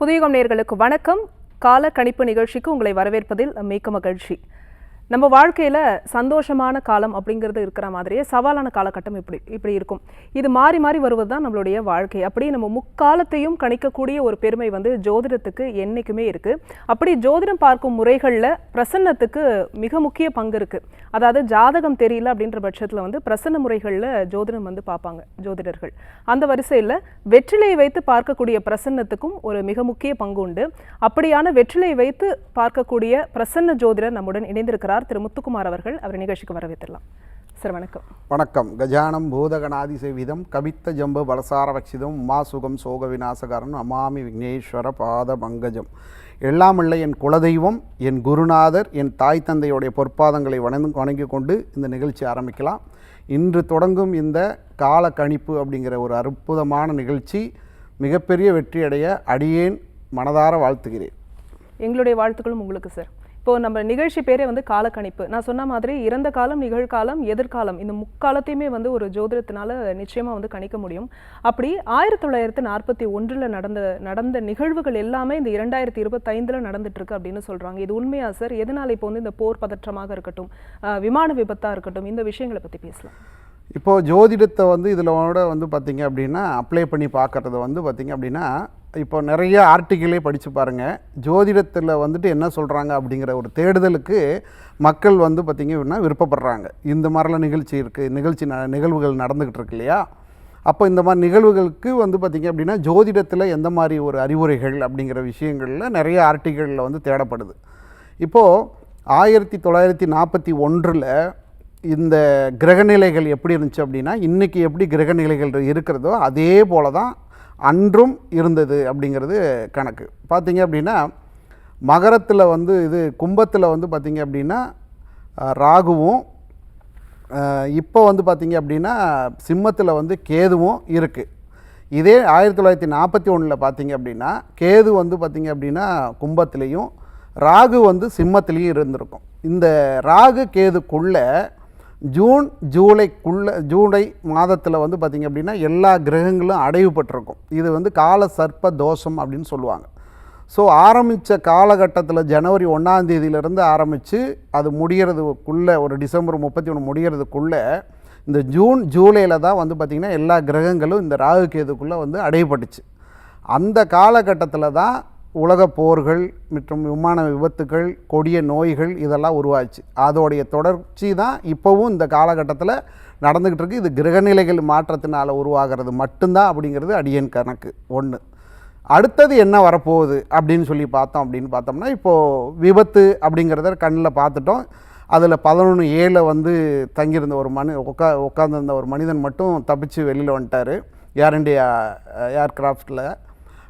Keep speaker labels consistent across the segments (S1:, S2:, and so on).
S1: புதியகம் நேர்களுக்கு வணக்கம். கால கணிப்பு நிகழ்ச்சிக்கு உங்களை வரவேற்பதில் மிக்க மகிழ்ச்சி. நம்ம வாழ்க்கையில் சந்தோஷமான காலம் அப்படிங்கிறது இருக்கிற மாதிரியே சவாலான காலகட்டம் இப்படி இப்படி இருக்கும். இது மாறி மாறி வருவது தான் நம்மளுடைய வாழ்க்கை. அப்படி நம்ம முக்காலத்தையும் கணிக்கக்கூடிய ஒரு பெருமை வந்து ஜோதிடத்துக்கு என்றைக்குமே இருக்குது அப்படி ஜோதிடம் பார்க்கும் முறைகளில் பிரசன்னத்துக்கு மிக முக்கிய பங்கு இருக்குது அதாவது ஜாதகம் தெரியல அப்படின்ற பட்சத்தில் வந்து பிரசன்ன முறைகளில் ஜோதிடம் வந்து பார்ப்பாங்க ஜோதிடர்கள். அந்த வரிசையில் வெற்றிலையை வைத்து பார்க்கக்கூடிய பிரசன்னத்துக்கும் ஒரு மிக முக்கிய பங்கு உண்டு. அப்படியான வெற்றிலையை வைத்து பார்க்கக்கூடிய பிரசன்ன ஜோதிடர் நம்முடன் இணைந்திருக்கிறார். திரு முத்துக்குமார் அவர்கள் அவர் நிகழ்ச்சிக்கு வரவேற்றலாம் சார் வணக்கம்.
S2: வணக்கம். கஜானம் பூதகணாதி சேவிதம் கவித்த ஜம்பு பலசார வக்ஷிதம் உமாசுகம் சோக விநாசகரன் அமாமி விக்னேஸ்வர பாத பங்கஜம். எல்லாமல்ல என் குலதெய்வம் என் குருநாதர் என் தாய் தந்தையுடைய பொற்பாதங்களை வணங்கு வணங்கி கொண்டு இந்த நிகழ்ச்சி ஆரம்பிக்கலாம். இன்று தொடங்கும் இந்த கால கணிப்பு அப்படிங்கிற ஒரு அற்புதமான நிகழ்ச்சி மிகப்பெரிய வெற்றியடைய அடியேன் மனதார வாழ்த்துகிறேன்.
S1: எங்களுடைய வாழ்த்துக்களும் உங்களுக்கு சார். இப்போ நம்ம நிகழ்ச்சி பேரே வந்து காலக்கணிப்பு. நான் சொன்ன மாதிரி இறந்த காலம் நிகழ்காலம் எதிர்காலம் இந்த முக்காலத்தையுமே வந்து ஒரு ஜோதிடத்தினால நிச்சயமாக வந்து கணிக்க முடியும். அப்படி ஆயிரத்தி தொள்ளாயிரத்தி நாற்பத்தி ஒன்றில் நடந்த நடந்த நிகழ்வுகள் எல்லாமே இந்த இரண்டாயிரத்தி இருபத்தைந்தில் நடந்துட்டு இருக்கு அப்படின்னு சொல்கிறாங்க இது உண்மையா சார்? எதனால் இப்போ வந்து இந்த போர் பதற்றமாக இருக்கட்டும் விமான விபத்தாக இருக்கட்டும் இந்த விஷயங்களை பற்றி பேசலாம்.
S2: இப்போது ஜோதிடத்தை வந்து இதில் வந்து பார்த்தீங்க அப்படின்னா அப்ளை பண்ணி பார்க்குறது வந்து பார்த்தீங்க அப்படின்னா இப்போ நிறைய ஆர்டிக்கிளே படித்து பாருங்கள் ஜோதிடத்தில் வந்துட்டு என்ன சொல்கிறாங்க அப்படிங்கிற ஒரு தேடுதலுக்கு மக்கள் வந்து பார்த்திங்கன்னா விருப்பப்படுறாங்க. இந்த மாதிரிலாம் நிகழ்ச்சி இருக்குது நிகழ்ச்சி ந நிகழ்வுகள் நடந்துக்கிட்டு இருக்கு இல்லையா? அப்போ இந்த மாதிரி நிகழ்வுகளுக்கு வந்து பார்த்திங்க அப்படின்னா ஜோதிடத்தில் எந்த மாதிரி ஒரு அறிவுரைகள் அப்படிங்கிற விஷயங்களில் நிறைய ஆர்டிக்கிளில் வந்து தேடப்படுது. இப்போது ஆயிரத்தி தொள்ளாயிரத்தி நாற்பத்தி ஒன்றில் இந்த கிரகநிலைகள் எப்படி இருந்துச்சு அப்படின்னா இன்றைக்கி எப்படி கிரகநிலைகள் இருக்கிறதோ அதே போல தான் அன்றும் இருந்தது அப்படிங்கிறது கணக்கு. பார்த்தீங்க அப்படின்னா மகரத்தில் வந்து இது கும்பத்தில் வந்து பார்த்தீங்க அப்படின்னா ராகுவும் இப்போ வந்து பார்த்தீங்க அப்படின்னா சிம்மத்தில் வந்து கேதுவும் இருக்குது இதே ஆயிரத்தி தொள்ளாயிரத்தி நாற்பத்தி ஒன்றில் பார்த்தீங்க அப்படின்னா கேது வந்து பார்த்தீங்க அப்படின்னா கும்பத்துலேயும் ராகு வந்து சிம்மத்திலையும் இருந்திருக்கும். இந்த ராகு கேதுக்குள்ளே ஜூன் ஜூலைக்குள்ள ஜூலை மாதத்தில் வந்து பார்த்திங்க அப்படின்னா எல்லா கிரகங்களும் அடைவுபட்டிருக்கும். இது வந்து கால சர்ப்ப தோஷம் அப்படின்னு சொல்லுவாங்க. ஸோ ஆரம்பித்த காலகட்டத்தில் ஜனவரி ஒன்றாந்தேதியிலேருந்து ஆரம்பித்து அது முடிகிறதுக்குள்ளே ஒரு டிசம்பர் முப்பத்தி ஒன்று முடிகிறதுக்குள்ளே இந்த ஜூன் ஜூலையில் தான் வந்து பார்த்திங்கன்னா எல்லா கிரகங்களும் இந்த ராகு கேதுக்குள்ளே வந்து அடையப்பட்டுச்சு அந்த காலகட்டத்தில் தான் உலக போர்கள் மற்றும் விமான விபத்துகள் கொடிய நோய்கள் இதெல்லாம் உருவாச்சு. அதோடைய தொடர்ச்சி தான் இப்போவும் இந்த காலகட்டத்தில் நடந்துக்கிட்டு இருக்கு. இது கிரகநிலைகள் மாற்றத்தினால் உருவாகிறது மட்டும்தான் அப்படிங்கிறது அடியன் கணக்கு ஒன்று அடுத்தது என்ன வரப்போகுது அப்படின்னு சொல்லி பார்த்தோம் அப்படின்னு பார்த்தோம்னா இப்போது விபத்து அப்படிங்கிறத கண்ணில் பார்த்துட்டோம். அதில் பதினொன்று ஏழில் வந்து தங்கியிருந்த ஒரு மனு உட்கா உட்காந்துருந்த ஒரு மனிதன் மட்டும் தப்பிச்சு வெளியில் வந்துட்டார். ஏர் இண்டியா ஏர்கிராஃப்டில்.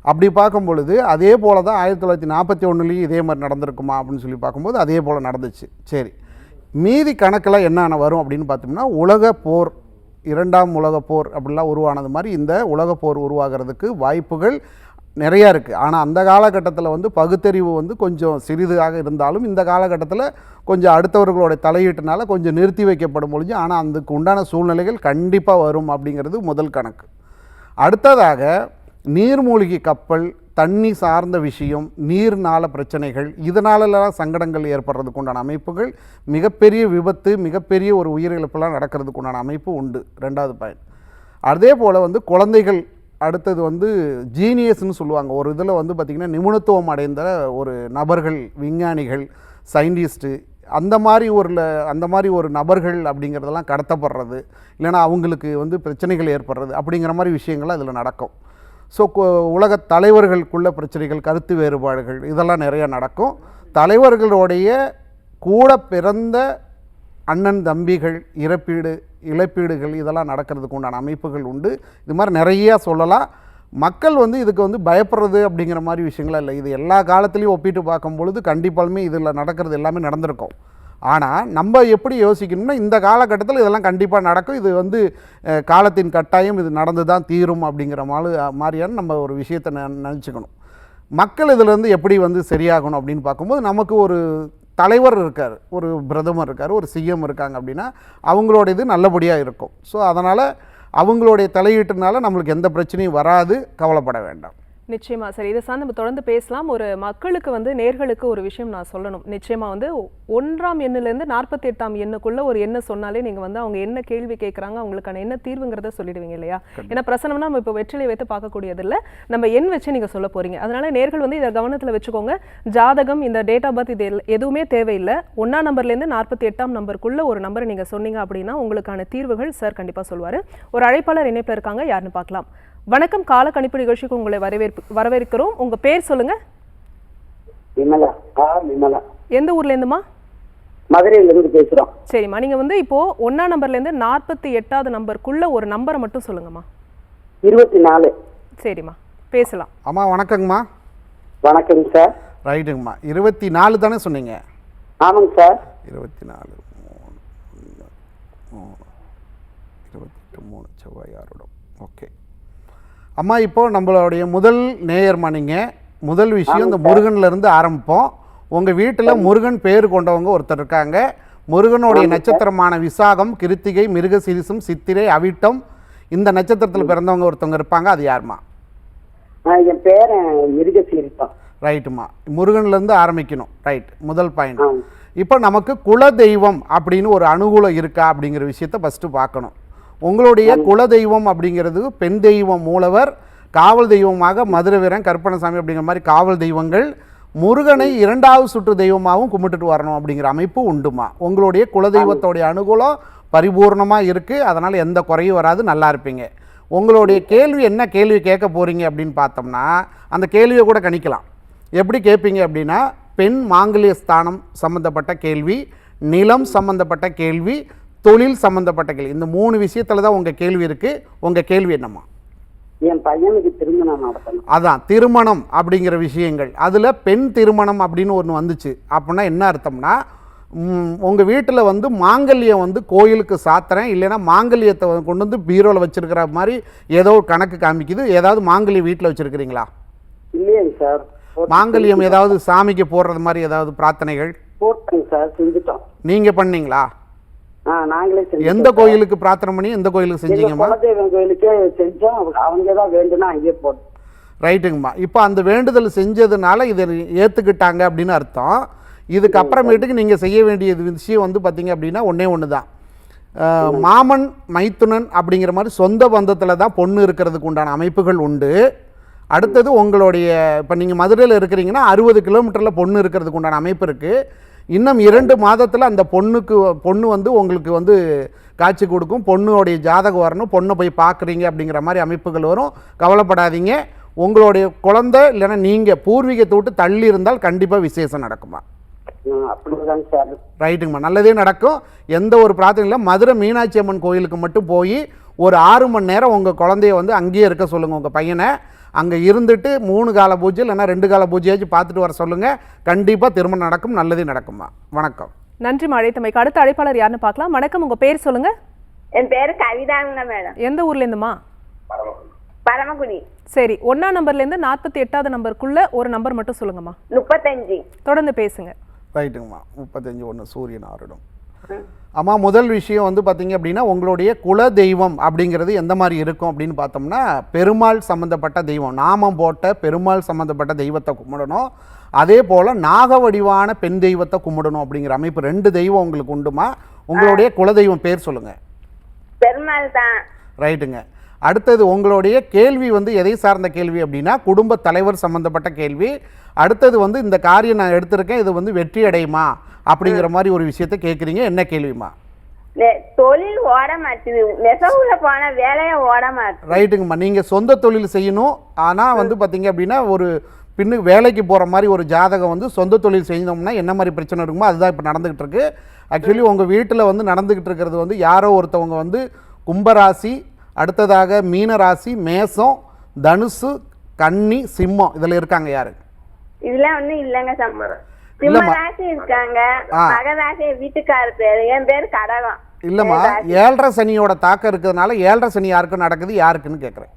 S2: அப்படி பார்க்கும் பொழுது அதே போல் தான் ஆயிரத்தி தொள்ளாயிரத்தி நாற்பத்தி ஒன்றுலேயும் இதே மாதிரி நடந்திருக்குமா அப்படின்னு சொல்லி பார்க்கும்போது அதே போல் நடந்துச்சு. சரி. மீதி கணக்கில் என்னென்ன வரும் அப்படின்னு பார்த்தோம்னா உலக போர் இரண்டாம் உலக போர் அப்படிலாம் உருவானது மாதிரி இந்த உலக போர் உருவாகிறதுக்கு வாய்ப்புகள் நிறையா இருக்குது ஆனால் அந்த காலகட்டத்தில் வந்து பகுத்தறிவு வந்து கொஞ்சம் சிறிதாக இருந்தாலும் இந்த காலகட்டத்தில் கொஞ்சம் அடுத்தவர்களோட தலையீட்டுனால கொஞ்சம் நிறுத்தி வைக்கப்படும் பொழுது ஆனால் அதுக்கு உண்டான சூழ்நிலைகள் கண்டிப்பாக வரும் அப்படிங்கிறது முதல் கணக்கு. அடுத்ததாக நீர்மூழ்கி கப்பல் தண்ணி சார்ந்த விஷயம் நீர்னால பிரச்சனைகள் இதனாலலாம் சங்கடங்கள் ஏற்படுறதுக்கு உண்டான அமைப்புகள் மிகப்பெரிய விபத்து மிகப்பெரிய ஒரு உயிரிழப்பெல்லாம் நடக்கிறதுக்கு உண்டான அமைப்பு உண்டு. ரெண்டாவது பாயிண்ட் அதே போல் வந்து குழந்தைகள் அடுத்தது வந்து ஜீனியஸ்னு சொல்லுவாங்க. ஒரு இதில் வந்து பார்த்திங்கன்னா நிபுணத்துவம் அடைந்த ஒரு நபர்கள் விஞ்ஞானிகள் சயின்டிஸ்ட்டு அந்த மாதிரி ஒரு அந்த மாதிரி ஒரு நபர்கள் அப்படிங்கிறதெல்லாம் கடத்தப்படுறது இல்லைன்னா அவங்களுக்கு வந்து பிரச்சனைகள் ஏற்படுறது அப்படிங்கிற மாதிரி விஷயங்கள்லாம் இதில் நடக்கும். ஸோ உலக தலைவர்களுக்குள்ள பிரச்சனைகள் கருத்து வேறுபாடுகள் இதெல்லாம் நிறைய நடக்கும். தலைவர்களுடைய கூட பிறந்த அண்ணன் தம்பிகள் இறப்பீடு இழப்பீடுகள் இதெல்லாம் நடக்கிறதுக்கு உண்டான அமைப்புகள் உண்டு. இது மாதிரி நிறையா சொல்லலாம். மக்கள் வந்து இதுக்கு வந்து பயப்படுறது அப்படிங்கிற மாதிரி விஷயங்கள்லாம் இல்லை. இது எல்லா காலத்துலேயும் ஒப்பிட்டு பார்க்கும் பொழுது கண்டிப்பாலுமே இதில் நடக்கிறது எல்லாமே நடந்திருக்கும். ஆனால் நம்ம எப்படி யோசிக்கணும்னா இந்த காலகட்டத்தில் இதெல்லாம் கண்டிப்பாக நடக்கும். இது வந்து காலத்தின் கட்டாயம் இது நடந்து தான் தீரும் அப்படிங்கிற மாதிரி மாதிரியான நம்ம ஒரு விஷயத்தை நினச்சிக்கணும். மக்கள் இதிலேருந்து எப்படி வந்து சரியாகணும் அப்படின்னு பார்க்கும்போது நமக்கு ஒரு தலைவர் இருக்கார் ஒரு பிரதமர் இருக்கார் ஒரு சிஎம் இருக்காங்க அப்படின்னா அவங்களோட இது நல்லபடியாக இருக்கும். ஸோ அதனால் அவங்களுடைய தலையீட்டுனால நம்மளுக்கு எந்த பிரச்சனையும் வராது கவலைப்பட வேண்டாம்.
S1: நிச்சயமா. சரி இதை சார்ந்து நம்ம தொடர்ந்து பேசலாம். ஒரு மக்களுக்கு வந்து நேர்களுக்கு ஒரு விஷயம் நான் சொல்லணும். நிச்சயமா வந்து ஒன்றாம் எண்ணிலேருந்து நாற்பத்தி எட்டாம் எண்ணுக்குள்ள ஒரு எண்ணை சொன்னாலே நீங்க வந்து அவங்க என்ன கேள்வி கேட்குறாங்க அவங்களுக்கான என்ன தீர்வுங்கிறத சொல்லிடுவீங்க இல்லையா? ஏன்னா பிரசனம்னா நம்ம இப்போ வெற்றிலை வைத்து பார்க்கக்கூடியது இல்ல நம்ம எண் வச்சு நீங்க சொல்ல போறீங்க. அதனால நேர்கள் வந்து இதை கவனத்துல வச்சுக்கோங்க. ஜாதகம் இந்த டேட் ஆஃப் பர்த் இது எதுவுமே தேவையில்லை. ஒன்றாம் நம்பர்லேருந்து நாற்பத்தி எட்டாம் நம்பருக்குள்ள ஒரு நம்பரை நீங்க சொன்னீங்க அப்படின்னா உங்களுக்கான தீர்வுகள் சார் கண்டிப்பா சொல்லுவாரு ஒரு அழைப்பாளர் இணைப்பில் இருக்காங்க யாருன்னு பார்க்கலாம். வணக்கம். கால கணிப்பு நிகழ்ச்சிக்கு உங்களை வரவேற்பு வரவேற்கிறோம். உங்க பேர் சொல்லுங்க.
S3: விமலா. ஆ விமலா.
S1: எந்த ஊர்ல இருந்துமா
S3: மதுரையில இருந்து பேசுறோம்.
S1: சரிம்மா. நீங்க வந்து இப்போ ஒன்னாம் நம்பர்ல இருந்து நாற்பத்தி எட்டாவது நம்பருக்குள்ள ஒரு நம்பரை மட்டும் சொல்லுங்கம்மா.
S3: இருபத்தி நாலு.
S1: சரிம்மா. பேசலாம்.
S2: அம்மா வணக்கங்கம்மா
S3: வணக்கம் சார்.
S2: ரைட்டுங்கம்மா. இருபத்தி நாலு தானே சொன்னீங்க?
S3: ஆமாங்க சார்.
S2: இருபத்தி நாலு மூணு மூணு இருபத்தெட்டு மூணு செவ்வாய் ஆறுடம். ஓகே. அம்மா இப்போ நம்மளுடைய முதல் நேயர்மா நீங்கள் முதல் விஷயம் இந்த முருகன்ல இருந்து ஆரம்பிப்போம். உங்கள் வீட்டில் முருகன் பேர் கொண்டவங்க ஒருத்தர் இருக்காங்க. முருகனுடைய நட்சத்திரமான விசாகம் கிருத்திகை மிருகசீரிசம் சித்திரை அவிட்டம் இந்த நட்சத்திரத்தில் பிறந்தவங்க ஒருத்தவங்க இருப்பாங்க. அது யாருமா?
S3: என் பேரன் மிருகசீரிப்பான்
S2: ரைட்டுமா முருகன்லேருந்து ஆரம்பிக்கணும். ரைட். முதல் பாயிண்ட். இப்போ நமக்கு குல தெய்வம் அப்படின்னு ஒரு அனுகூலம் இருக்கா அப்படிங்கிற விஷயத்த ஃபஸ்ட்டு பார்க்கணும். உங்களுடைய குல தெய்வம் அப்படிங்கிறது பெண் தெய்வம் மூலவர் காவல் தெய்வமாக மதுரை வீரன் கருப்பணசாமி அப்படிங்கிற மாதிரி காவல் தெய்வங்கள் முருகனை இரண்டாவது சுற்று தெய்வமாகவும் கும்பிட்டுட்டு வரணும் அப்படிங்கிற அமைப்பு உண்டுமா? உங்களுடைய குலதெய்வத்தோடைய அனுகூலம் பரிபூர்ணமாக இருக்குது அதனால் எந்த குறையும் வராது. நல்லா இருப்பீங்க. உங்களுடைய கேள்வி என்ன கேள்வி கேட்க போகிறீங்க அப்படின்னு பார்த்தோம்னா அந்த கேள்வியை கூட கணிக்கலாம். எப்படி கேட்பீங்க அப்படின்னா பெண் மாங்கல்ய ஸ்தானம் சம்மந்தப்பட்ட கேள்வி நிலம் சம்மந்தப்பட்ட கேள்வி தொழில் சம்மந்தப்பட்ட கேள்வி. இந்த மூணு விஷயத்தில் தான் உங்கள் கேள்வி இருக்குது உங்கள் கேள்வி என்னம்மா?
S3: என் பையனுக்கு திருமணம் நடத்தணும்.
S2: அதான் திருமணம் அப்படிங்கிற விஷயங்கள். அதில் பெண் திருமணம் அப்படின்னு ஒன்று வந்துச்சு. அப்படின்னா என்ன அர்த்தம்னா உங்கள் வீட்டில் வந்து மாங்கல்யம் வந்து கோயிலுக்கு சாத்துறேன். இல்லைன்னா மாங்கல்யத்தை கொண்டு வந்து பீரோவில் வச்சுருக்கிற மாதிரி ஏதோ கணக்கு காமிக்குது. ஏதாவது மாங்கல்யம் வீட்டில் வச்சுருக்கிறீங்களா?
S3: இல்லையேங்க சார்.
S2: மாங்கல்யம் ஏதாவது சாமிக்கு போடுறது மாதிரி ஏதாவது பிரார்த்தனைகள்?
S3: போட்டோங்க சார் செஞ்சுட்டோம்.
S2: நீங்கள் பண்ணீங்களா? எந்த கோயிலுக்கு பிரார்த்தனை பண்ணி எந்த கோயிலுக்கு செஞ்சீங்கம்மா?
S3: குலதெய்வம் கோயிலுக்கே செஞ்சோம். அவங்க- அவங்க தான் வேண்டும்னா அங்கேயே போட்டோம்
S2: ரைட்டுங்கம்மா. இப்போ அந்த வேண்டுதல் செஞ்சதுனால இதை ஏற்றுக்கிட்டாங்க அப்படின்னு அர்த்தம். இதுக்கு அப்புறமேட்டுக்கு நீங்கள் செய்ய வேண்டிய விஷயம் வந்து பார்த்தீங்க அப்படின்னா ஒன்றே ஒன்று தான் மாமன் மைத்துனன் அப்படிங்கிற மாதிரி சொந்த பந்தத்தில் தான் பொண்ணு இருக்கிறதுக்கு உண்டான அமைப்புகள் உண்டு. அடுத்தது உங்களுடைய இப்போ நீங்கள் மதுரையில் இருக்கிறீங்கன்னா அறுபது கிலோமீட்டரில் பொண்ணு இருக்கிறதுக்கு உண்டான அமைப்பு இருக்குது இன்னும் இரண்டு மாதத்தில் அந்த பொண்ணுக்கு பொண்ணு வந்து உங்களுக்கு வந்து காட்சி கொடுக்கும். பொண்ணுடைய ஜாதகம் வரணும். பொண்ணை போய் பார்க்குறீங்க அப்படிங்கிற மாதிரி அமைப்புகள் வரும். கவலைப்படாதீங்க. உங்களுடைய குழந்தை இல்லைன்னா நீங்கள் பூர்வீகத்தை விட்டு தள்ளி இருந்தால் கண்டிப்பாக விசேஷம் நடக்குமா? ரைட்டுங்கம்மா. நல்லதே நடக்கும். எந்த ஒரு பிரார்த்தனை இல்லை. மதுரை மீனாட்சி அம்மன் கோயிலுக்கு மட்டும் போய் ஒரு ஆறு மணி நேரம் உங்கள் குழந்தைய வந்து அங்கேயே இருக்க சொல்லுங்கள் உங்கள் பையனை. அங்கே இருந்துட்டு மூணு கால பூஜை இல்லைன்னா ரெண்டு கால பூஜையாச்சும் பார்த்துட்டு வர சொல்லுங்கள் கண்டிப்பாக திருமணம் நடக்கும் நல்லதே நடக்கும்மா. வணக்கம்.
S1: நன்றி அழைத்தமைக்கு அடுத்த அழைப்பாளர் யாருன்னு பார்க்கலாம். வணக்கம் உங்க பேர் சொல்லுங்க.
S4: என் பேரு கவிதாங்க மேடம்.
S1: எந்த ஊர்ல இருந்துமா?
S4: பரமக்குடி.
S1: சரி ஒன்னாம் நம்பர்ல இருந்து நாற்பத்தி எட்டாவது நம்பருக்குள்ள ஒரு நம்பர் மட்டும் சொல்லுங்கம்மா.
S4: முப்பத்தஞ்சு.
S1: தொடர்ந்து பேசுங்க.
S2: ரைட்டுங்கம்மா முப்பத்தஞ்சு ஒன்று சூரியன் ஆறிடும். அம்மா முதல் விஷயம் வந்து பார்த்தீங்க அப்படின்னா உங்களுடைய குல தெய்வம் அப்படிங்கிறது எந்த மாதிரி இருக்கும் அப்படின்னு பார்த்தோம்னா பெருமாள் சம்மந்தப்பட்ட தெய்வம் நாமம் போட்ட பெருமாள் சம்மந்தப்பட்ட தெய்வத்தை கும்பிடணும். அதே போல் நாக வடிவான பெண் தெய்வத்தை கும்பிடணும் அப்படிங்கிற அமைப்பு ரெண்டு தெய்வம் உங்களுக்கு உண்டுமா? உங்களுடைய குலதெய்வம் பேர் சொல்லுங்கள்
S4: பெருமாள் தான்.
S2: ரைட்டுங்க. அடுத்தது உங்களுடைய கேள்வி வந்து எதை சார்ந்த கேள்வி அப்படின்னா குடும்ப தலைவர் சம்பந்தப்பட்ட கேள்வி. அடுத்தது வந்து இந்த காரியம் நான் எடுத்திருக்கேன் இது வந்து வெற்றி அடையுமா? அப்படிங்கிற மாதிரி ஒரு விஷயத்தை கேட்குறீங்க என்ன கேள்விமா
S4: தொழில் ஓட மாட்டுது நெசவுல போன வேலையை ஓட மாட்டுது
S2: ரைட்டுங்கம்மா. நீங்கள் சொந்த தொழில் செய்யணும். ஆனால் வந்து பார்த்தீங்க அப்படின்னா ஒரு பின்னு வேலைக்கு போகிற மாதிரி ஒரு ஜாதகம் வந்து சொந்த தொழில் செஞ்சோம்னா என்ன மாதிரி பிரச்சனை இருக்குமோ அதுதான் இப்போ நடந்துக்கிட்டு இருக்கு ஆக்சுவலி உங்கள் வீட்டில் வந்து நடந்துக்கிட்டு இருக்கிறது வந்து யாரோ ஒருத்தவங்க வந்து கும்பராசி அடுத்ததாக மீன ராசி மேசம் தனுசு கன்னி சிம்மம். இதில் இருக்காங்க யாரு?
S4: இதெல்லாம் ஒண்ணும் இல்லைங்க சம்ம. சிம்மராசி இருக்காங்க.
S2: ஆ.
S4: மகராசி வீட்டுக்கார பேரு. என் பேரு கடகம்.
S2: இல்லைம்மா ஏழரை சனியோட தாக்கம் இருக்கிறதுனால ஏழரை சனி யாருக்கு நடக்குது யாருக்குன்னு கேட்குறேன்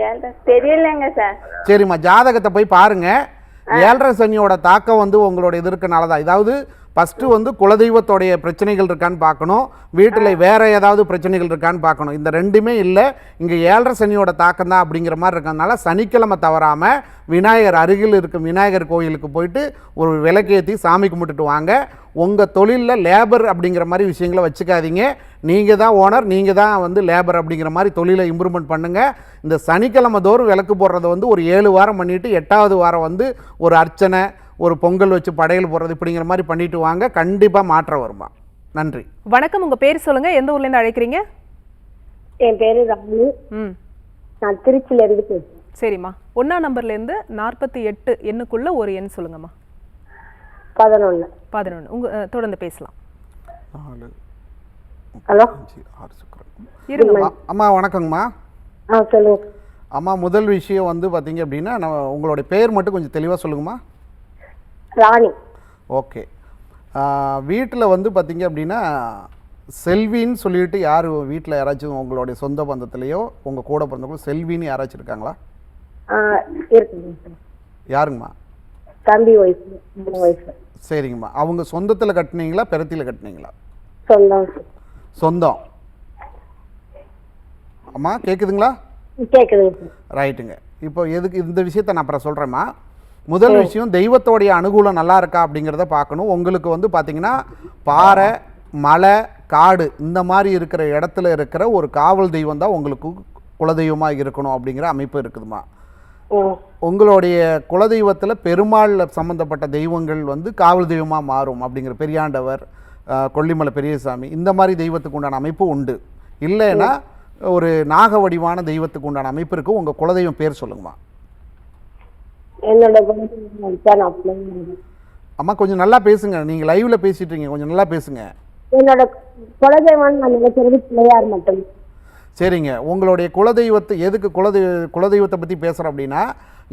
S4: ஏன்டா தெரியலங்க சார்.
S2: சரிம்மா ஜாதகத்தை போய் பாருங்க. ஏழரை சனியோட தாக்கம் வந்து உங்களோட இது இருக்கனால தான் இதாவது ஃபஸ்ட்டு வந்து குலதெய்வத்தோடைய பிரச்சனைகள் இருக்கான்னு பார்க்கணும். வீட்டில் வேறு ஏதாவது பிரச்சனைகள் இருக்கான்னு பார்க்கணும். இந்த ரெண்டுமே இல்லை. இங்கே ஏழரை சனியோட தாக்கம் தான் அப்படிங்கிற மாதிரி இருக்கிறதுனால சனிக்கிழமை தவறாமல் விநாயகர் அருகில் இருக்கும் விநாயகர் கோயிலுக்கு போயிட்டு ஒரு விளக்கேற்றி சாமி கும்பிட்டுட்டு வாங்க. உங்கள் தொழிலில் லேபர் அப்படிங்கிற மாதிரி விஷயங்களை வச்சுக்காதீங்க. நீங்கள் தான் ஓனர் நீங்கள் தான் வந்து லேபர் அப்படிங்கிற மாதிரி தொழிலை இம்ப்ரூவ்மெண்ட் பண்ணுங்கள் இந்த சனிக்கிழமை தோறும் விளக்கு போடுறத வந்து ஒரு ஏழு வாரம் பண்ணிவிட்டு எட்டாவது வாரம் வந்து ஒரு அர்ச்சனை ஒரு பொங்கல் வச்சு படையல் போடுறது இப்படிங்கிற மாதிரி பண்ணிட்டு வாங்க. கண்டிப்பாக மாற்றம் வருமா? நன்றி.
S1: வணக்கம். உங்க பேர் சொல்லுங்க. எந்த ஊர்ல இருந்து அழைக்கிறீங்க?
S4: என் பேரு ராணி
S1: ம்.
S4: நான் திருச்சியில இருந்து பேசுறேன்.
S1: சரிம்மா. ஒண்ணா நம்பர்ல இருந்து நாற்பத்தி எட்டு எண்ணுக்குள்ள ஒரு எண் சொல்லுங்கம்மா.
S4: பதினொன்னு.
S1: பதினொன்று உங்க அஹ், தொடர்ந்து பேசலாம்.
S4: ஹலோ?
S1: இருங்கம்மா.
S2: அம்மா வணக்கங்கம்மா
S4: ஆ
S2: அம்மா முதல் விஷயம் வந்து பார்த்தீங்க அப்படின்னா நம்ம உங்களுடைய பேர் மட்டும் கொஞ்சம் தெளிவாக சொல்லுங்கம்மா.
S4: ராணி
S2: ஓகே. வீட்டில் வந்து பார்த்தீங்க அப்படின்னா செல்வின்னு சொல்லிட்டு யார் வீட்டில் யாராச்சும் உங்களுடைய சொந்த பந்தத்துலேயோ உங்கள் கூட பிறந்தவங்களோ செல்வின்னு யாராச்சும் இருக்காங்களா. யாருங்கம்மா?
S4: தம்பி வயசு
S2: சரிங்கம்மா. அவங்க சொந்தத்தில் கட்டினீங்களா பெறத்தியில் கட்டினீங்களா?
S4: சொந்தம்.
S2: சொந்தம். அம்மா கேட்குதுங்களா
S4: சார்.
S2: ரைட்டுங்க. இப்போ எதுக்கு இந்த விஷயத்தை நான் அப்புறம் சொல்கிறேம்மா முதல் விஷயம் தெய்வத்தோடைய அனுகூலம் நல்லா இருக்கா அப்படிங்கிறத பார்க்கணும். உங்களுக்கு வந்து பார்த்தீங்கன்னா பாறை மலை காடு இந்த மாதிரி இருக்கிற இடத்துல இருக்கிற ஒரு காவல் தெய்வம் தான் உங்களுக்கு குலதெய்வமாக இருக்கணும் அப்படிங்கிற அமைப்பு இருக்குதுமா உங்களுடைய குலதெய்வத்தில் பெருமாள் சம்மந்தப்பட்ட தெய்வங்கள் வந்து காவல் தெய்வமாக மாறும் அப்படிங்கிற பெரியாண்டவர் கொல்லிமலை பெரியசாமி இந்த மாதிரி தெய்வத்துக்கு உண்டான அமைப்பு உண்டு. இல்லைன்னா ஒரு நாக வடிவான தெய்வத்துக்கு உண்டான அமைப்பு இருக்குது உங்கள் குலதெய்வம் பேர் சொல்லுங்கம்மா.
S4: என்னோட சார்
S2: அம்மா கொஞ்சம் நல்லா பேசுங்க. நீங்கள் லைவில் பேசிட்டு இருக்கீங்க. கொஞ்சம் நல்லா பேசுங்க.
S4: என்னோட குலதெய்வம் நான் நினைக்கிறது பிள்ளையார் மட்டும்.
S2: சரிங்க. உங்களுடைய குலதெய்வத்தை எதுக்கு குலதெய்வ குலதெய்வத்தை பற்றி பேசுகிறோம் அப்படின்னா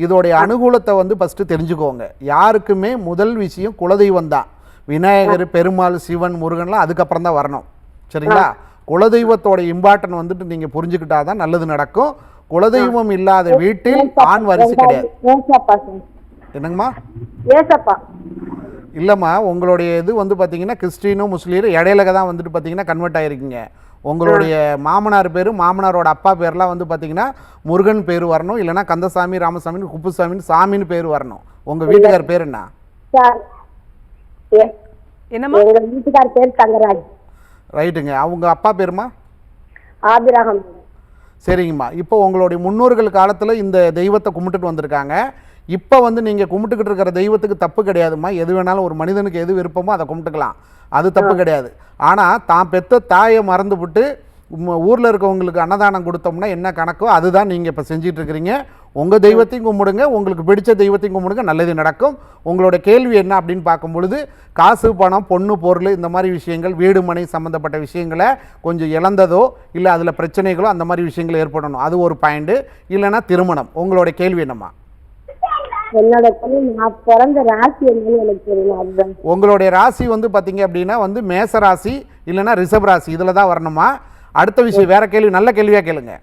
S2: இதோடைய அனுகூலத்தை வந்து ஃபஸ்ட்டு தெரிஞ்சுக்கோங்க. யாருக்குமே முதல் விஷயம் குலதெய்வம் தான் விநாயகர் பெருமாள் சிவன் முருகன்லாம் அதுக்கப்புறம் தான் வரணும். சரிங்களா? குலதெய்வத்தோட இம்பார்ட்டன் வந்துட்டு நீங்கள் புரிஞ்சுக்கிட்டா தான் நல்லது நடக்கும். குலதெய்வம் இல்லாத வீட்டில் ஆண் வரிசை கிடையாது. என்னங்கம்மா?
S4: ஏசப்பா.
S2: இல்லைம்மா உங்களுடைய இது வந்து பார்த்தீங்கன்னா கிறிஸ்டினும் முஸ்லீமும் இடையில தான் வந்துட்டு பார்த்தீங்கன்னா கன்வெர்ட் ஆகிருக்கீங்க உங்களுடைய மாமனார் பேர் மாமனாரோட அப்பா பேர்லாம் வந்து பார்த்தீங்கன்னா முருகன் பேர் வரணும். இல்லைன்னா கந்தசாமி ராமசாமின்னு குப்புசாமின்னு சாமின்னு பேர் வரணும். உங்கள் வீட்டுக்கார் பேர் என்ன?
S1: என்னம்மா?
S4: வீட்டுக்கார் பேர் தங்கராஜ்.
S2: ரைட்டுங்க. அவங்க அப்பா பேருமா?
S4: ஆபிரகம்.
S2: சரிங்கம்மா. இப்போ உங்களுடைய முன்னோர்கள் காலத்தில் இந்த தெய்வத்தை கும்பிட்டுட்டு வந்திருக்காங்க. இப்போ வந்து நீங்கள் கும்பிட்டுக்கிட்டு இருக்கிற தெய்வத்துக்கு தப்பு கிடையாதும்மா. எது வேணாலும் ஒரு மனிதனுக்கு எது விருப்பமோ அதை கும்பிட்டுக்கலாம். அது தப்பு கிடையாது. ஆனால் தான் பெத்த தாயை மறந்துவிட்டு ஊரில் இருக்கவங்களுக்கு அன்னதானம் கொடுத்தோம்னா என்ன கணக்கோ அதுதான் நீங்கள் இப்போ செஞ்சிட்டு இருக்கிறீங்க. உங்கள் தெய்வத்தையும் கும்பிடுங்க உங்களுக்கு பிடிச்ச தெய்வத்தையும் கும்பிடுங்க நல்லது நடக்கும். உங்களோட கேள்வி என்ன அப்படின்னு பார்க்கும் பொழுது காசு பணம் பொண்ணு பொருள் இந்த மாதிரி விஷயங்கள் வீடு மனை சம்மந்தப்பட்ட விஷயங்களை கொஞ்சம் இழந்ததோ இல்லை அதில் பிரச்சனைகளோ அந்த மாதிரி விஷயங்கள் ஏற்படணும். அது ஒரு பாயிண்ட்டு இல்லைன்னா திருமணம். உங்களோட கேள்வி என்னம்மா?
S4: என்னோட நான் பிறந்த ராசி என்னன்னு எனக்கு தெரியல அதுதான்
S2: உங்களுடைய ராசி வந்து பார்த்தீங்க அப்படின்னா வந்து மேச ராசி இல்லைன்னா ரிஷப ராசி இதில் தான் வரணுமா? அடுத்த விஷயம் வேற கேள்வி நல்ல கேள்வியாக கேளுங்க.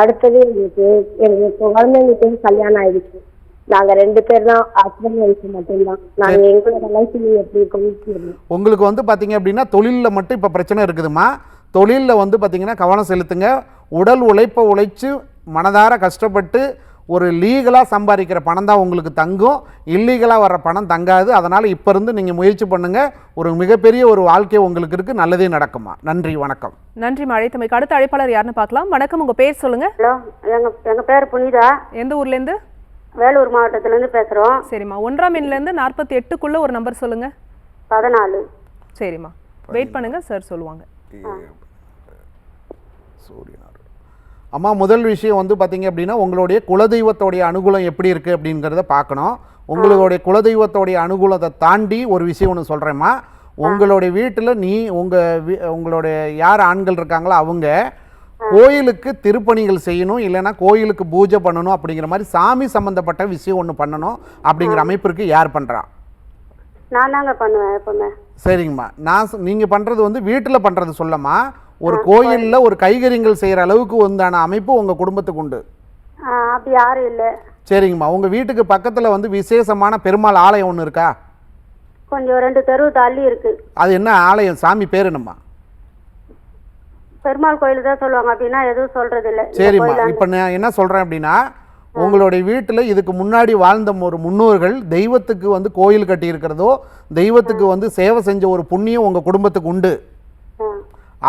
S4: அடுத்தது எங்களுக்கு எங்க குழந்தைங்களுக்கு கல்யாணம் ஆயிடுச்சு. நாங்க ரெண்டு பேர் தான் ஹஸ்பண்ட் ஒய்ஃப் மட்டும்தான். நாங்க எங்களோட லைஃப் எப்படி இருக்கோம்னு தெரியல.
S2: உங்களுக்கு வந்து பார்த்தீங்க அப்படின்னா தொழிலில் மட்டும் இப்போ பிரச்சனை இருக்குதுமா தொழிலில் வந்து பார்த்தீங்கன்னா கவனம் செலுத்துங்க. உடல் உழைப்பை உழைச்சு மனதார கஷ்டப்பட்டு ஒரு லீகலாக சம்பாதிக்கிற பணம் தான் உங்களுக்கு தங்கும் இல்லீகலாக வர்ற பணம் தங்காது அதனால் இப்போ இருந்து நீங்கள் முயற்சி பண்ணுங்கள் ஒரு மிகப்பெரிய ஒரு வாழ்க்கை உங்களுக்கு இருக்குது நல்லதே நடக்குமா நன்றி வணக்கம்
S1: நன்றி அழைத்தமைக்கு அடுத்த அழைப்பாளர் யாருன்னு பார்க்கலாம் வணக்கம் உங்க பேர் சொல்லுங்க
S5: ஹலோ எங்க எங்க பேர் புனிதா
S1: எந்த ஊர்ல இருந்து
S5: வேலூர் மாவட்டத்துல இருந்து பேசுறோம்
S1: சரிம்மா ஒன்றாம் எண்ணுல இருந்து நாற்பத்தி எட்டுக்குள்ள ஒரு நம்பர் சொல்லுங்க
S5: பதினாலு
S1: சரிம்மா வெயிட் பண்ணுங்க சார் சொல்லுவாங்க
S2: சூரியனார் அம்மா முதல் விஷயம் வந்து பார்த்தீங்க அப்படின்னா உங்களுடைய குலதெய்வத்தோடைய அனுகூலம் எப்படி இருக்குது அப்படிங்கிறத பார்க்கணும். உங்களுடைய குலதெய்வத்தோடைய அனுகூலத்தை தாண்டி ஒரு விஷயம் ஒன்று சொல்கிறேம்மா உங்களுடைய வீட்டில் நீ உங்கள் உங்களுடைய யார் ஆண்கள் இருக்காங்களோ அவங்க கோயிலுக்கு திருப்பணிகள் செய்யணும் இல்லைன்னா கோயிலுக்கு பூஜை பண்ணணும் அப்படிங்கிற மாதிரி சாமி சம்மந்தப்பட்ட விஷயம் ஒன்று பண்ணணும் அப்படிங்கிற அமைப்பிற்கு யார் பண்ணுறா
S5: நான் தாங்க பண்ணுவேன் எப்பவுமே.
S2: சரிங்கம்மா. நான் நீங்கள் பண்ணுறது வந்து வீட்டில் பண்ணுறது சொல்லம்மா. ஒரு கோயிலில் ஒரு கைகறிகள் செய்கிற அளவுக்கு உண்டான அமைப்பு உங்கள் குடும்பத்துக்கு உண்டு.
S5: அப்படி யாரும் இல்லை.
S2: சரிங்கம்மா. உங்கள் வீட்டுக்கு பக்கத்தில் வந்து விசேஷமான பெருமாள் ஆலயம் ஒன்று இருக்கா?
S5: கொஞ்சம் ரெண்டு தெரு தள்ளி இருக்கு.
S2: அது என்ன ஆலயம்? சாமி பேர் என்னம்மா?
S5: பெருமாள் கோயில் தான் சொல்லுவாங்க. அப்படின்னா எதுவும் சொல்றது இல்ல
S2: சரிம்மா. இப்போ நான் என்ன சொல்கிறேன் அப்படின்னா உங்களுடைய வீட்டில் இதுக்கு முன்னாடி வாழ்ந்த ஒரு முன்னோர்கள் தெய்வத்துக்கு வந்து கோயில் கட்டி இருக்கிறதோ தெய்வத்துக்கு வந்து சேவை செஞ்ச ஒரு புண்ணியம் உங்கள் குடும்பத்துக்கு உண்டு.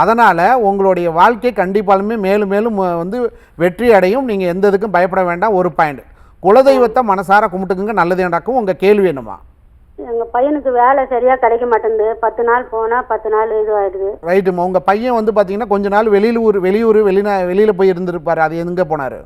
S2: அதனால் உங்களுடைய வாழ்க்கை கண்டிப்பாலுமே மேலும் மேலும் வந்து வெற்றி அடையும். நீங்கள் எந்த இதுக்கும் பயப்பட வேண்டாம். ஒரு பாயிண்ட் குலதெய்வத்தை மனசார கும்பிட்டுக்குங்க. நல்லது நடக்கும். உங்கள் கேள்வி என்னம்மா?
S5: எங்க பையனுக்கு வேலை சரியா கிடைக்க மாட்டேங்குது. பத்து நாள் போனா பத்து நாள் இதுவாயிடுது
S2: ரைட்டுமா உங்கள் பையன் வந்து பார்த்தீங்கன்னா கொஞ்ச நாள் வெளியூர் வெளியூர் வெளிநா வெளியில் போய் இருந்திருப்பார். அது எங்கே போனார்?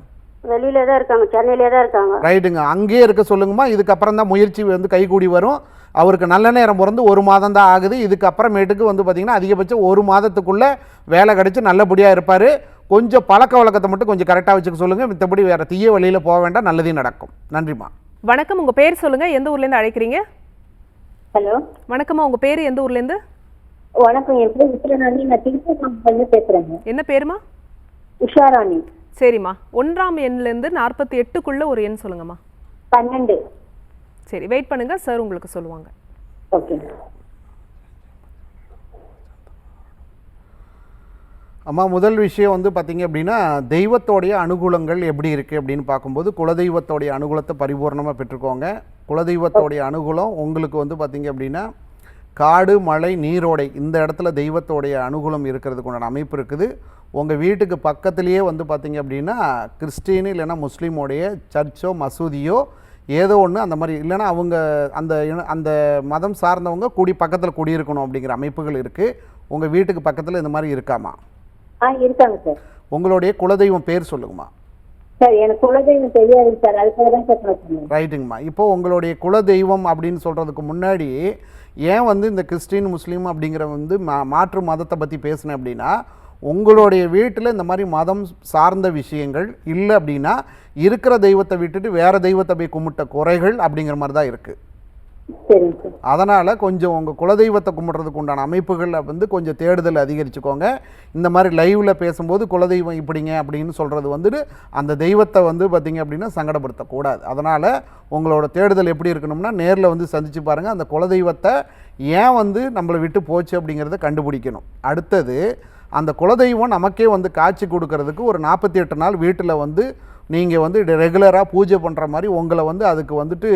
S5: வெளியில தான் இருக்காங்க சென்னையிலே தான் இருக்காங்க.
S2: ரைட்டுங்க. அங்கேயே இருக்க சொல்லுங்கம்மா. இதுக்கப்புறம் தான் முயற்சி வந்து கைகூடி வரும். அவருக்கு நல்ல நேரம் பிறந்து ஒரு மாதம் தான் ஆகுது. இதுக்கப்புறமேட்டுக்கு வந்து பார்த்திங்கன்னா அதிகபட்சம் ஒரு மாதத்துக்குள்ளே வேலை கிடச்சி நல்லபடியாக இருப்பார். கொஞ்சம் பழக்க வழக்கத்தை மட்டும் கொஞ்சம் கரெக்டாக வச்சுக்க சொல்லுங்கள் மித்தபடி வேறு தீய வழியில் போக வேண்டாம். நல்லதே நடக்கும். நன்றிம்மா.
S1: வணக்கம். உங்க பேர் சொல்லுங்க. எந்த ஊர்ல இருந்து அழைக்கிறீங்க?
S4: ஹலோ?
S1: வணக்கம்மா. உங்க பேர் எந்த ஊர்ல இருந்து
S4: வணக்கம். என் பேர் உஷாராணி நான் திருப்பூர் பேசுறேங்க.
S1: என்ன பேருமா?
S4: உஷாராணி.
S1: சரிம்மா. ஒன்றாம் எண்ல இருந்து நாற்பத்தி எட்டுக்குள்ள ஒரு எண் சொல்லுங்கம்மா.
S4: பன்னெண்டு.
S1: சரி வெயிட் பண்ணுங்க. சார் உங்களுக்கு சொல்லுவாங்க.
S4: ஓகே.
S2: அம்மா முதல் விஷயம் வந்து பார்த்தீங்க அப்படின்னா தெய்வத்தோடைய அனுகூலங்கள் எப்படி இருக்குது அப்படின்னு பார்க்கும்போது குலதெய்வத்தோடைய அனுகூலத்தை பரிபூர்ணமாக பெற்றுக்கோங்க. குலதெய்வத்தோடைய அனுகூலம் உங்களுக்கு வந்து பார்த்தீங்க அப்படின்னா காடு மலை நீரோடை இந்த இடத்துல தெய்வத்தோடைய அனுகூலம் இருக்கிறதுக்கு உண்டான அமைப்பு இருக்குது. உங்கள் வீட்டுக்கு பக்கத்துலேயே வந்து பார்த்தீங்க அப்படின்னா கிறிஸ்டின் இல்லைன்னா முஸ்லீமோடைய சர்ச்சோ மசூதியோ ஏதோ ஒன்று அந்த மாதிரி இல்லைன்னா அவங்க அந்த அந்த மதம் சார்ந்தவங்க கூடி பக்கத்தில் குடியிருக்கணும் அப்படிங்கிற அமைப்புகள் இருக்குது உங்கள் வீட்டுக்கு பக்கத்தில் இந்த மாதிரி இருக்காமா?
S4: இருக்காங்க சார்.
S2: உங்களுடைய குலதெய்வம் பேர் சொல்லுங்கம்மா.
S4: சார் எனக்கு குலதெய்வம் தெரியாது சார் அதுக்காக தான் சார் நான் சொன்னேன்.
S2: ரைட்டுங்கம்மா. இப்போ உங்களுடைய குலதெய்வம் அப்படின்னு சொல்கிறதுக்கு முன்னாடி ஏன் வந்து இந்த கிறிஸ்டின் முஸ்லீம் அப்படிங்கிற வந்து மா மாற்று மதத்தை பற்றி பேசினேன் அப்படின்னா உங்களுடைய வீட்டில் இந்த மாதிரி மதம் சார்ந்த விஷயங்கள் இல்லை அப்படின்னா இருக்கிற தெய்வத்தை விட்டுட்டு வேறு தெய்வத்தை போய் கும்பிட்ட குறைகள் அப்படிங்கிற மாதிரி தான் இருக்குது அதனால் கொஞ்சம் உங்கள் குலதெய்வத்தை கும்பிட்றதுக்கு உண்டான அமைப்புகளை வந்து கொஞ்சம் தேடுதல் அதிகரிச்சுக்கோங்க. இந்த மாதிரி லைவில் பேசும்போது குலதெய்வம் இப்படிங்க அப்படின்னு சொல்கிறது வந்துட்டு அந்த தெய்வத்தை வந்து பார்த்திங்க அப்படின்னா சங்கடப்படுத்தக்கூடாது. அதனால் உங்களோட தேடுதல் எப்படி இருக்கணும்னா நேரில் வந்து சந்திச்சு பாருங்கள் அந்த குலதெய்வத்தை ஏன் வந்து நம்மளை விட்டு போச்சு அப்படிங்கிறத கண்டுபிடிக்கணும். அடுத்தது அந்த குலதெய்வம் நமக்கே வந்து காட்சி கொடுக்கறதுக்கு ஒரு நாற்பத்தி எட்டு நாள் வீட்டில் வந்து நீங்கள் வந்து ரெகுலராக பூஜை பண்ணுற மாதிரி உங்களை வந்து அதுக்கு வந்துட்டு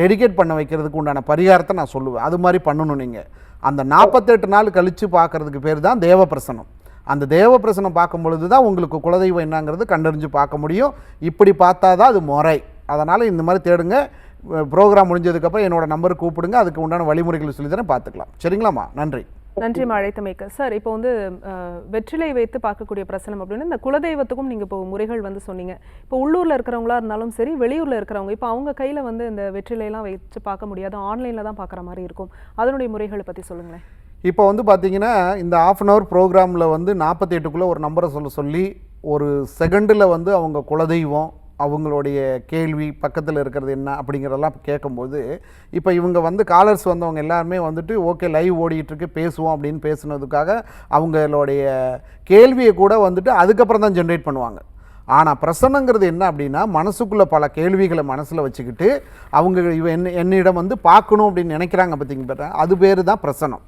S2: டெடிகேட் பண்ண வைக்கிறதுக்கு உண்டான பரிகாரத்தை நான் சொல்லுவேன். அது மாதிரி பண்ணணும் நீங்கள் அந்த நாற்பத்தெட்டு நாள் கழித்து பார்க்கறதுக்கு பேர் தான் தேவப்பிரசனம். அந்த தேவப்பிரசனம் பார்க்கும் பொழுது தான் உங்களுக்கு குலதெய்வம் என்னங்கிறது கண்டறிஞ்சு பார்க்க முடியும். இப்படி பார்த்தா தான் அது முறை. அதனால் இந்த மாதிரி தேடுங்க. ப்ரோக்ராம் முடிஞ்சதுக்கப்புறம் என்னோடய நம்பர் கூப்பிடுங்க. அதுக்கு உண்டான வழிமுறைகள் சொல்லி பார்த்துக்கலாம். சரிங்களாம்மா? நன்றி.
S1: நன்றிம்மா அழைத்தமைக்கு சார் இப்போ வந்து வெற்றிலை வைத்து பார்க்கக்கூடிய பிரசனம் அப்படின்னு இந்த குலதெய்வத்துக்கும் நீங்க இப்போ முறைகள் வந்து சொன்னீங்க. இப்போ உள்ளூர்ல இருக்கிறவங்களா இருந்தாலும் சரி வெளியூர்ல இருக்கிறவங்க இப்போ அவங்க கையில வந்து இந்த வெற்றிலையெல்லாம் வச்சு பார்க்க முடியாது ஆன்லைன்ல தான் பார்க்குற மாதிரி இருக்கும். அதனுடைய முறைகளை பத்தி சொல்லுங்களேன்.
S2: இப்போ வந்து பார்த்தீங்கன்னா இந்த ஆஃப் அன் ஹவர் ப்ரோக்ராமில் வந்து நாற்பத்தி எட்டுக்குள்ளே ஒரு நம்பரை சொல்ல சொல்லி ஒரு செகண்டில் வந்து அவங்க குலதெய்வம் அவங்களுடைய கேள்வி பக்கத்தில் இருக்கிறது என்ன அப்படிங்கிறதெல்லாம் கேட்கும்போது இப்போ இவங்க வந்து காலர்ஸ் வந்தவங்க எல்லாருமே வந்துட்டு ஓகே லைவ் ஓடிட்டுருக்கு பேசுவோம் அப்படின்னு பேசுனதுக்காக அவங்களுடைய கேள்வியை கூட வந்துட்டு அதுக்கப்புறம் தான் ஜென்ரேட் பண்ணுவாங்க. ஆனால் பிரசன்னங்கிறது என்ன அப்படின்னா மனசுக்குள்ளே பல கேள்விகளை மனசில் வச்சுக்கிட்டு அவங்க இவ என்ன என்னிடம் வந்து பார்க்கணும் அப்படின்னு நினைக்கிறாங்க பார்த்தீங்க அது பேர் தான் பிரசனம்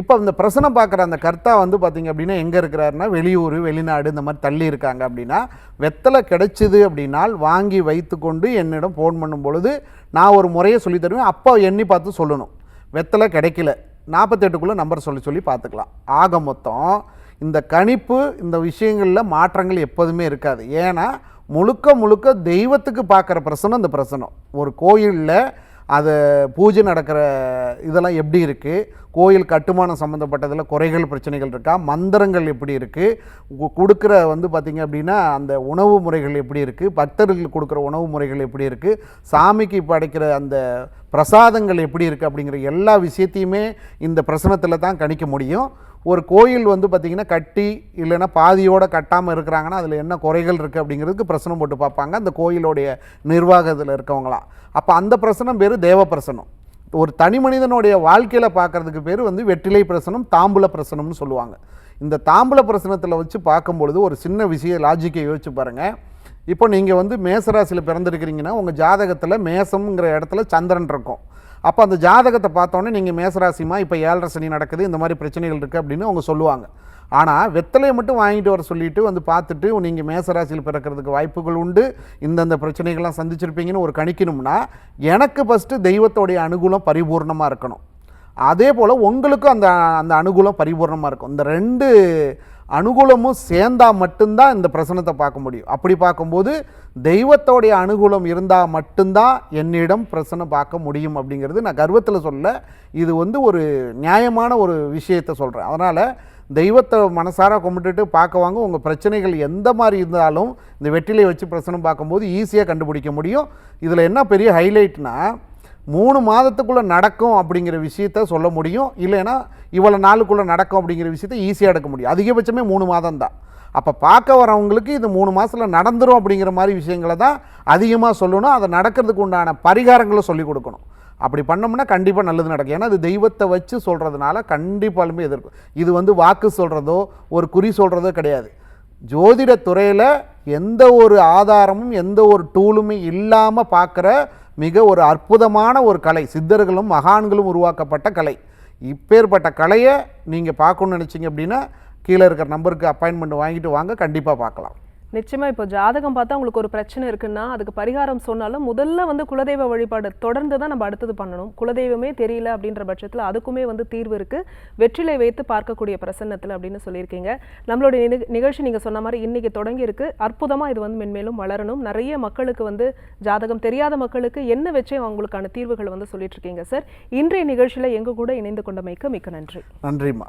S2: இப்போ இந்த பிரசனம் பார்க்குற அந்த கர்த்தா வந்து பார்த்திங்க அப்படின்னா எங்கே இருக்கிறாருன்னா வெளியூர் வெளிநாடு இந்த மாதிரி தள்ளி இருக்காங்க அப்படின்னா வெத்தலை கிடைச்சிது அப்படின்னால் வாங்கி வைத்துக்கொண்டு என்னிடம் ஃபோன் பண்ணும் பொழுது நான் ஒரு முறையை சொல்லி தருவேன். அப்போ எண்ணி பார்த்து சொல்லணும். வெத்தலை கிடைக்கல. நாற்பத்தெட்டுக்குள்ளே நம்பர் சொல்லி சொல்லி பார்த்துக்கலாம். ஆக மொத்தம் இந்த கணிப்பு இந்த விஷயங்களில் மாற்றங்கள் எப்போதுமே இருக்காது. ஏன்னா முழுக்க முழுக்க தெய்வத்துக்கு பார்க்குற பிரசனம் இந்த பிரசனம். ஒரு கோயிலில் அது பூஜை நடக்கிற இதெல்லாம் எப்படி இருக்குது கோயில் கட்டுமானம் சம்மந்தப்பட்டதில் குறைகள் பிரச்சனைகள் இருக்கா? மந்திரங்கள் எப்படி இருக்குது கொடுக்குற வந்து பார்த்திங்க அப்படின்னா அந்த உணவு முறைகள் எப்படி இருக்குது பக்தர்களுக்கு கொடுக்குற உணவு முறைகள் எப்படி இருக்குது சாமிக்கு படைக்கிற அந்த பிரசாதங்கள் எப்படி இருக்குது அப்படிங்கிற எல்லா விஷயத்தையுமே இந்த பிரசனத்தில் தான் கணிக்க முடியும். ஒரு கோயில் வந்து பார்த்திங்கன்னா கட்டி இல்லைன்னா பாதியோடு கட்டாமல் இருக்கிறாங்கன்னா அதில் என்ன குறைகள் இருக்குது அப்படிங்கிறதுக்கு பிரசனம் போட்டு பார்ப்பாங்க. அந்த கோயிலோடைய நிர்வாகத்தில் இருக்கவங்களாம் அப்போ அந்த பிரசனம் பேர் தேவ பிரசனம். ஒரு தனி மனிதனுடைய வாழ்க்கையில் பார்க்கறதுக்கு பேர் வந்து வெற்றிலை பிரசனம் தாம்பூல பிரசனம்னு சொல்லுவாங்க. இந்த தாம்பூல பிரசனத்தில் வச்சு பார்க்கும்பொழுது ஒரு சின்ன விஷய லாஜிக்கை யோசிச்சு பாருங்கள் இப்போ நீங்கள் வந்து மேசராசியில் பிறந்திருக்கிறீங்கன்னா உங்கள் ஜாதகத்தில் மேசம்ங்கிற இடத்துல சந்திரன் இருக்கும். அப்போ அந்த ஜாதகத்தை பார்த்தோன்னே நீங்கள் மேசராசிமா இப்போ ஏழரை சனி நடக்குது இந்த மாதிரி பிரச்சனைகள் இருக்குது அப்படின்னு அவங்க சொல்லுவாங்க. ஆனால் வெத்தலையை மட்டும் வாங்கிட்டு வர சொல்லிட்டு வந்து பார்த்துட்டு நீங்கள் மேசராசியில் பிறக்கிறதுக்கு வாய்ப்புகள் உண்டு. இந்தந்த பிரச்சனைகள்லாம் சந்திச்சிருப்பீங்கன்னு ஒரு கணிக்கணும்னா எனக்கு ஃபஸ்ட்டு தெய்வத்தோடைய அனுகூலம் பரிபூர்ணமாக இருக்கணும். அதே போல் உங்களுக்கும் அந்த அந்த அனுகூலம் பரிபூர்ணமாக இருக்கும். இந்த ரெண்டு அனுகூலமும் சேர்ந்தா மட்டும்தான் இந்த பிரசனத்தை பார்க்க முடியும். அப்படி பார்க்கும்போது தெய்வத்தோடைய அனுகூலம் இருந்தால் மட்டும்தான் என்னிடம் பிரசனம் பார்க்க முடியும் அப்படிங்கிறது நான் கர்வத்தில் சொல்ல இது வந்து ஒரு நியாயமான ஒரு விஷயத்தை சொல்கிறேன் அதனால் தெய்வத்தை மனசார கும்பிட்டுட்டு பார்க்க வாங்க. உங்கள் பிரச்சனைகள் எந்த மாதிரி இருந்தாலும் இந்த வெற்றிலை வச்சு பிரசனம் பார்க்கும்போது ஈஸியாக கண்டுபிடிக்க முடியும். இதில் என்ன பெரிய ஹைலைட்னா மூணு மாதத்துக்குள்ளே நடக்கும் அப்படிங்கிற விஷயத்த சொல்ல முடியும். இல்லைன்னா இவ்வளோ நாளுக்குள்ளே நடக்கும் அப்படிங்கிற விஷயத்த ஈஸியாக எடுக்க முடியும். அதிகபட்சமே மூணு மாதம் தான். அப்போ பார்க்க வரவங்களுக்கு இது மூணு மாதத்தில் நடந்துடும் அப்படிங்கிற மாதிரி விஷயங்களை தான் அதிகமாக சொல்லணும். அதை நடக்கிறதுக்கு உண்டான பரிகாரங்களை சொல்லிக் கொடுக்கணும். அப்படி பண்ணோம்னா கண்டிப்பாக நல்லது நடக்கும். ஏன்னா அது தெய்வத்தை வச்சு சொல்கிறதுனால கண்டிப்பாலுமே எதிர்க்கும் இது வந்து வாக்கு சொல்கிறதோ ஒரு குறி சொல்கிறதோ கிடையாது. ஜோதிட துறையில் எந்த ஒரு ஆதாரமும் எந்த ஒரு டூலுமே இல்லாமல் பார்க்குற மிக ஒரு அற்புதமான ஒரு கலை. சித்தர்களும் மகான்களும் உருவாக்கப்பட்ட கலை. இப்பேற்பட்ட கலையை நீங்கள் பார்க்கணும்னு நினச்சிங்க அப்படின்னா கீழே இருக்கிற நம்பருக்கு அப்பாயின்மெண்ட் வாங்கிட்டு வாங்க. கண்டிப்பாக பார்க்கலாம்.
S1: நிச்சயமா இப்போ ஜாதகம் பார்த்தா உங்களுக்கு ஒரு பிரச்சனை இருக்குன்னா அதுக்கு பரிகாரம் சொன்னாலும் முதல்ல வந்து குலதெய்வ வழிபாடு தொடர்ந்து தான் நம்ம அடுத்தது பண்ணணும். குலதெய்வமே தெரியல அப்படின்ற பட்சத்தில் அதுக்குமே வந்து தீர்வு இருக்கு. வெற்றிலை வைத்து பார்க்கக்கூடிய பிரசன்னத்தில் அப்படின்னு சொல்லியிருக்கீங்க. நம்மளுடைய நிகழ்ச்சி நீங்க சொன்ன மாதிரி இன்னைக்கு தொடங்கி இருக்கு. அற்புதமா இது வந்து மென்மேலும் வளரணும். நிறைய மக்களுக்கு வந்து ஜாதகம் தெரியாத மக்களுக்கு என்ன வச்சு அவங்களுக்கான தீர்வுகள் வந்து சொல்லிட்டு இருக்கீங்க சார்? இன்றைய நிகழ்ச்சியில எங்க கூட இணைந்து கொண்டமைக்கு மிக்க நன்றி.
S2: நன்றிம்மா.